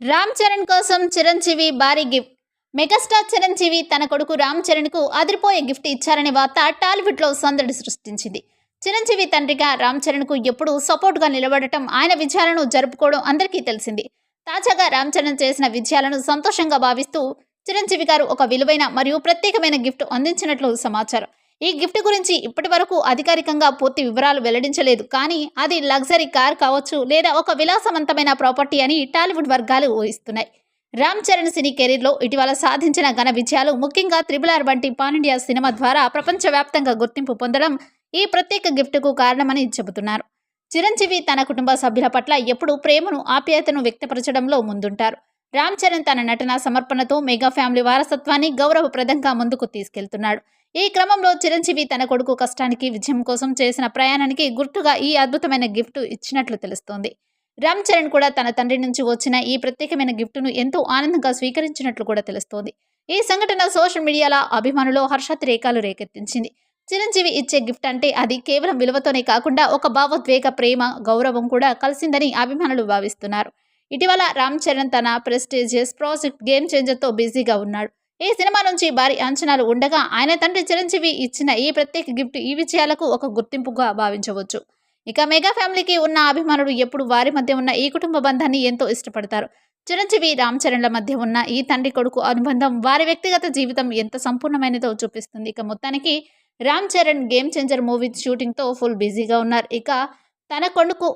రామ్ చరణ్ కోసం చిరంజీవి భారీ gift. Megastar Chiranjeevi తన కొడుకు రామ్ చరణ్కు అదిరిపోయే గిఫ్ట్ ఇచ్చారనే వార్త టాలీవుడ్లో సందడి సృష్టించింది. చిరంజీవి తండ్రిగా రామ్ చరణ్కు ఎప్పుడూ సపోర్ట్గా నిలబడటం ఆయన విజయాలను జరుపుకోవడం అందరికీ తెలిసింది. తాజాగా రామ్ చరణ్ చేసిన విజయాలను సంతోషంగా భావిస్తూ చిరంజీవి గారు ఒక విలువైన మరియు ప్రత్యేకమైన గిఫ్ట్ అందించినట్లు సమాచారం. ఈ గిఫ్ట్ గురించి ఇప్పటి వరకు అధికారికంగా పూర్తి వివరాలు వెల్లడించలేదు. కానీ అది లగ్జరీ కార్ కావచ్చు లేదా ఒక విలాసవంతమైన ప్రాపర్టీ అని టాలీవుడ్ వర్గాలు ఊహిస్తున్నాయి. రామ్ చరణ్ సినీ కెరీర్లో ఇటీవల సాధించిన ఘన విజయాలు ముఖ్యంగా త్రిబుల్ ఆర్ వంటి పానిండియా సినిమా ద్వారా ప్రపంచవ్యాప్తంగా గుర్తింపు పొందడం ఈ ప్రత్యేక గిఫ్ట్కు కారణమని చెబుతున్నారు. చిరంజీవి తన కుటుంబ సభ్యుల పట్ల ఎప్పుడూ ప్రేమను ఆప్యాయతను వ్యక్తపరచడంలో ముందుంటారు. రామ్ చరణ్ తన నటన సమర్పణతో మెగా ఫ్యామిలీ వారసత్వాన్ని గౌరవప్రదంగా ముందుకు తీసుకెళ్తున్నాడు. ఈ క్రమంలో చిరంజీవి తన కొడుకు కష్టానికి విజయం కోసం చేసిన ప్రయాణానికి గుర్తుగా ఈ అద్భుతమైన గిఫ్ట్ ఇచ్చినట్లు తెలుస్తోంది. రామ్ చరణ్ కూడా తన తండ్రి నుంచి వచ్చిన ఈ ప్రత్యేకమైన గిఫ్ట్ను ఎంతో ఆనందంగా స్వీకరించినట్లు కూడా తెలుస్తోంది. ఈ సంఘటన సోషల్ మీడియాలో అభిమానులు హర్షాతిరేకాలు రేకెత్తించింది. చిరంజీవి ఇచ్చే గిఫ్ట్ అంటే అది కేవలం విలువతోనే కాకుండా ఒక భావోద్వేగ ప్రేమ గౌరవం కూడా కలిసిందని అభిమానులు భావిస్తున్నారు. ఇటీవల రామ్ చరణ్ తన ప్రెస్టీజియస్ ప్రాజెక్ట్ గేమ్ చేంజర్తో బిజీగా ఉన్నాడు. ఈ సినిమా నుంచి భారీ అంచనాలు ఉండగా ఆయన తండ్రి చిరంజీవి ఇచ్చిన ఈ ప్రత్యేక గిఫ్ట్ ఈ విజయాలకు ఒక గుర్తింపుగా భావించవచ్చు. ఇక మెగా ఫ్యామిలీకి ఉన్న అభిమానులు ఎప్పుడు వారి మధ్య ఉన్న ఈ కుటుంబ బంధాన్ని ఎంతో ఇష్టపడతారు. చిరంజీవి రామ్ చరణ్ల మధ్య ఉన్న ఈ తండ్రి కొడుకు అనుబంధం వారి వ్యక్తిగత జీవితం ఎంత సంపూర్ణమైనదో చూపిస్తుంది. ఇక మొత్తానికి Ram Charan game changer movie షూటింగ్తో full బిజీగా ఉన్నారు. ఇక తన కొడుకు